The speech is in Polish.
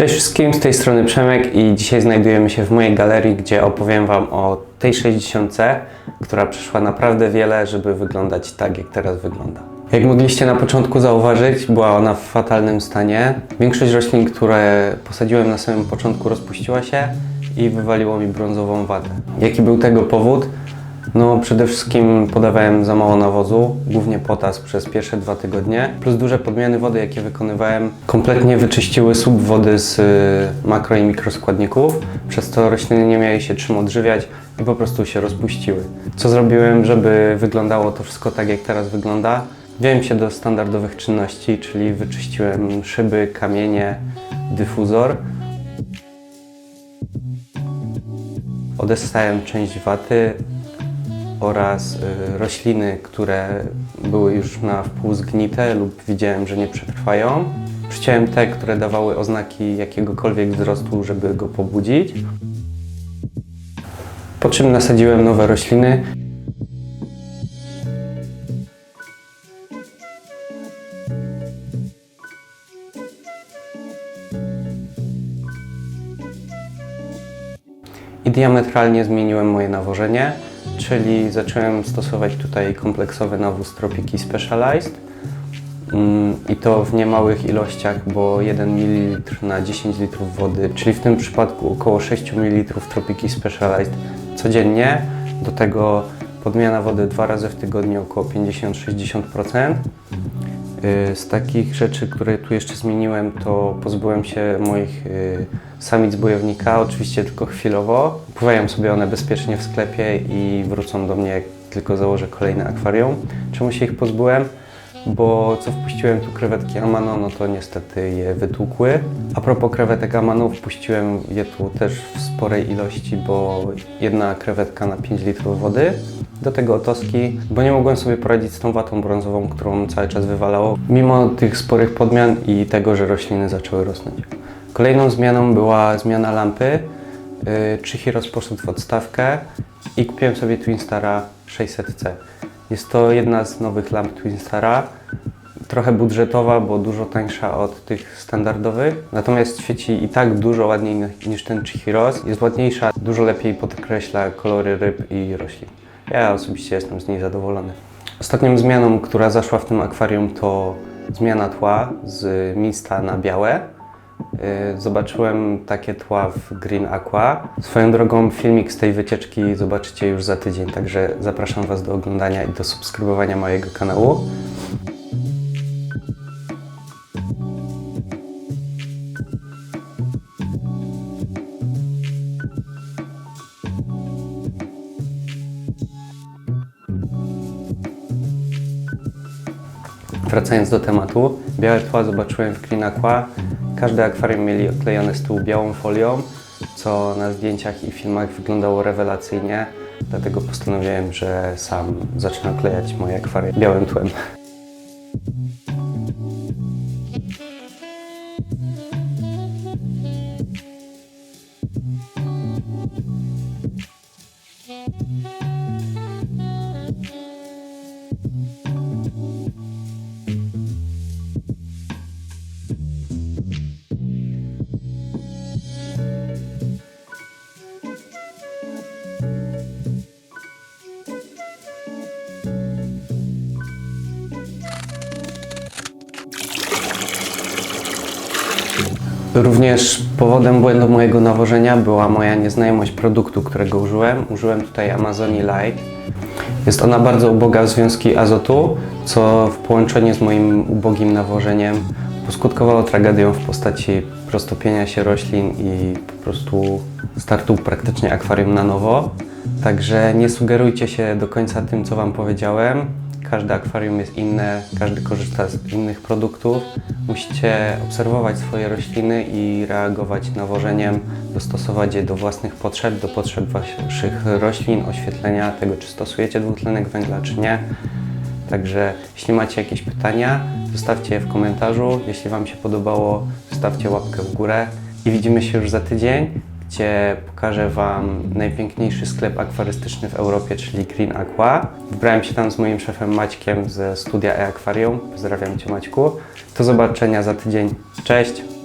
Cześć wszystkim, z tej strony Przemek i dzisiaj znajdujemy się w mojej galerii, gdzie opowiem Wam o tej 60, która przeszła naprawdę wiele, żeby wyglądać tak, jak teraz wygląda. Jak mogliście na początku zauważyć, była ona w fatalnym stanie. Większość roślin, które posadziłem na samym początku, rozpuściła się i wywaliło mi brązową watę. Jaki był tego powód? No, przede wszystkim podawałem za mało nawozu, głównie potas przez pierwsze dwa tygodnie, plus duże podmiany wody, jakie wykonywałem, kompletnie wyczyściły słup wody z y, makro i mikroskładników, przez to rośliny nie miały się czym odżywiać i po prostu się rozpuściły. Co zrobiłem, żeby wyglądało to wszystko tak, jak teraz wygląda? Wziąłem się do standardowych czynności, czyli wyczyściłem szyby, kamienie, dyfuzor, odessałem część waty, oraz y, rośliny, które były już na wpół zgnite lub widziałem, że nie przetrwają. Przyciąłem te, które dawały oznaki jakiegokolwiek wzrostu, żeby go pobudzić. Po czym nasadziłem nowe rośliny. I diametralnie zmieniłem moje nawożenie, czyli zacząłem stosować tutaj kompleksowy nawóz Tropiki Specialized. Mm, I to w niemałych ilościach, bo 1 ml na 10 litrów wody, czyli w tym przypadku około 6 ml Tropiki Specialized codziennie. Do tego podmiana wody dwa razy w tygodniu około 50-60%. Y, Z takich rzeczy, które tu jeszcze zmieniłem, to pozbyłem się moich y, samic bojownika, oczywiście tylko chwilowo. Pływają sobie one bezpiecznie w sklepie i wrócą do mnie, jak tylko założę kolejne akwarium. Czemu się ich pozbyłem? Bo co wpuściłem tu krewetki Amano, no to niestety je wytłukły. A propos krewetek Amano, wpuściłem je tu też w sporej ilości, bo jedna krewetka na 5 litrów wody. Do tego otoski, bo nie mogłem sobie poradzić z tą watą brązową, którą cały czas wywalało, mimo tych sporych podmian i tego, że rośliny zaczęły rosnąć. Kolejną zmianą była zmiana lampy. Yy, Chihiros poszedł w odstawkę i kupiłem sobie Twinstara 600C. Jest to jedna z nowych lamp Twinstara. Trochę budżetowa, bo dużo tańsza od tych standardowych. Natomiast świeci i tak dużo ładniej ni- niż ten Chihiros. Jest ładniejsza, dużo lepiej podkreśla kolory ryb i roślin. Ja osobiście jestem z niej zadowolony. Ostatnią zmianą, która zaszła w tym akwarium, to zmiana tła z mista na białe. Yy, Zobaczyłem takie tła w Green Aqua. Swoją drogą filmik z tej wycieczki zobaczycie już za tydzień, także zapraszam Was do oglądania i do subskrybowania mojego kanału. Wracając do tematu, białe tła zobaczyłem w Aqua. Każde akwarium mieli odklejone z białą folią, co na zdjęciach i filmach wyglądało rewelacyjnie. Dlatego postanowiłem, że sam zacznę oklejać moje akwarium białym tłem. Również powodem błędu mojego nawożenia była moja nieznajomość produktu, którego użyłem. Użyłem tutaj Amazoni Light. Jest ona bardzo uboga w związki azotu, co w połączeniu z moim ubogim nawożeniem poskutkowało tragedią w postaci roztopienia się roślin i po prostu startu praktycznie akwarium na nowo. Także nie sugerujcie się do końca tym, co Wam powiedziałem. Każde akwarium jest inne, każdy korzysta z innych produktów. Musicie obserwować swoje rośliny i reagować nawożeniem, dostosować je do własnych potrzeb, do potrzeb Waszych roślin, oświetlenia, tego czy stosujecie dwutlenek węgla, czy nie. Także jeśli macie jakieś pytania, zostawcie je w komentarzu. Jeśli Wam się podobało, zostawcie łapkę w górę i widzimy się już za tydzień, gdzie pokażę Wam najpiękniejszy sklep akwarystyczny w Europie, czyli Green Aqua. Wybrałem się tam z moim szefem Maćkiem ze studia e-akwarium. Pozdrawiam Cię Maćku. Do zobaczenia za tydzień. Cześć!